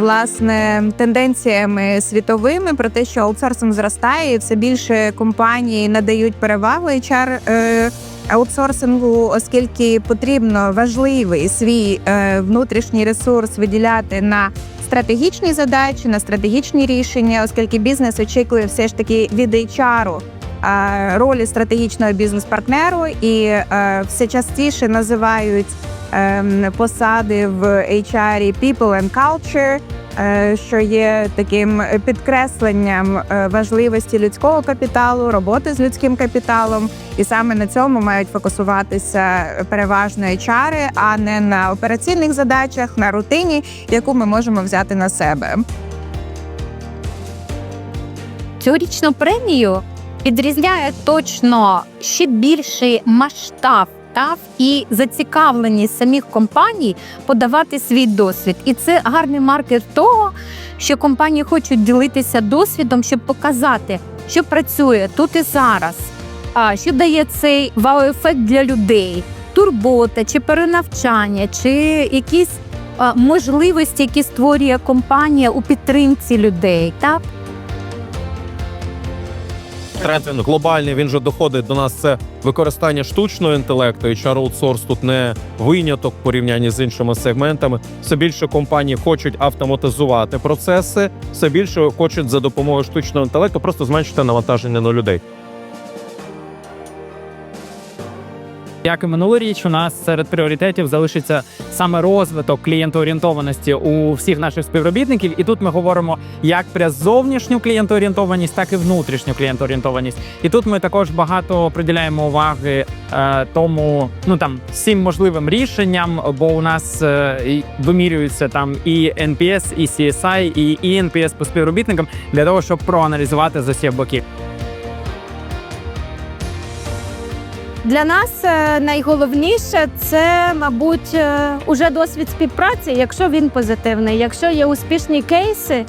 власне тенденціями світовими про те, що аутсорсинг зростає, і все більше компаній надають перевагу HR е, аутсорсингу, оскільки потрібно важливий свій е, внутрішній ресурс виділяти на стратегічні задачі, на стратегічні рішення, оскільки бізнес очікує все ж таки від HR е, ролі стратегічного бізнес-партнеру і е, все частіше називають ем, посади в HR People and Culture, е, що є таким підкресленням е, важливості людського капіталу, роботи з людським капіталом, і саме на цьому мають фокусуватися переважно HR, а не на операційних задачах, на рутині, яку ми можемо взяти на себе. Цьогорічну премію відрізняє точно ще більший масштаб та і зацікавленість самих компаній подавати свій досвід. І це гарний маркер того, що компанії хочуть ділитися досвідом, щоб показати, що працює тут і зараз, а що дає цей вау-ефект для людей, турбота чи перенавчання, чи якісь можливості, які створює компанія у підтримці людей. Так? Тренд він глобальний, він же доходить до нас. Це використання штучного інтелекту. І аутсорс тут не виняток в порівнянні з іншими сегментами. Все більше компаній хочуть автоматизувати процеси, все більше хочуть за допомогою штучного інтелекту просто зменшити навантаження на людей. Як і минулоріч, у нас серед пріоритетів залишиться саме розвиток клієнтоорієнтованості у всіх наших співробітників. І тут ми говоримо як про зовнішню клієнтоорієнтованість, так і внутрішню клієнтоорієнтованість. І тут ми також багато приділяємо уваги е, тому, ну там всім можливим рішенням, бо у нас е, вимірюються там і NPS, і CSI, і, і NPS по співробітникам для того, щоб проаналізувати з усіх боків. Для нас е, найголовніше це, мабуть, е, уже досвід співпраці, якщо він позитивний. Якщо є успішні кейси,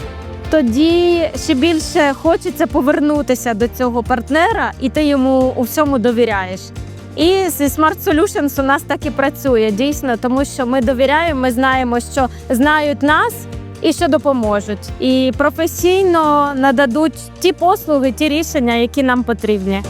тоді ще більше хочеться повернутися до цього партнера, і ти йому у всьому довіряєш. І зі Smart Solutions у нас так і працює дійсно, тому що ми довіряємо, ми знаємо, що знають нас і що допоможуть, і професійно нададуть ті послуги, ті рішення, які нам потрібні.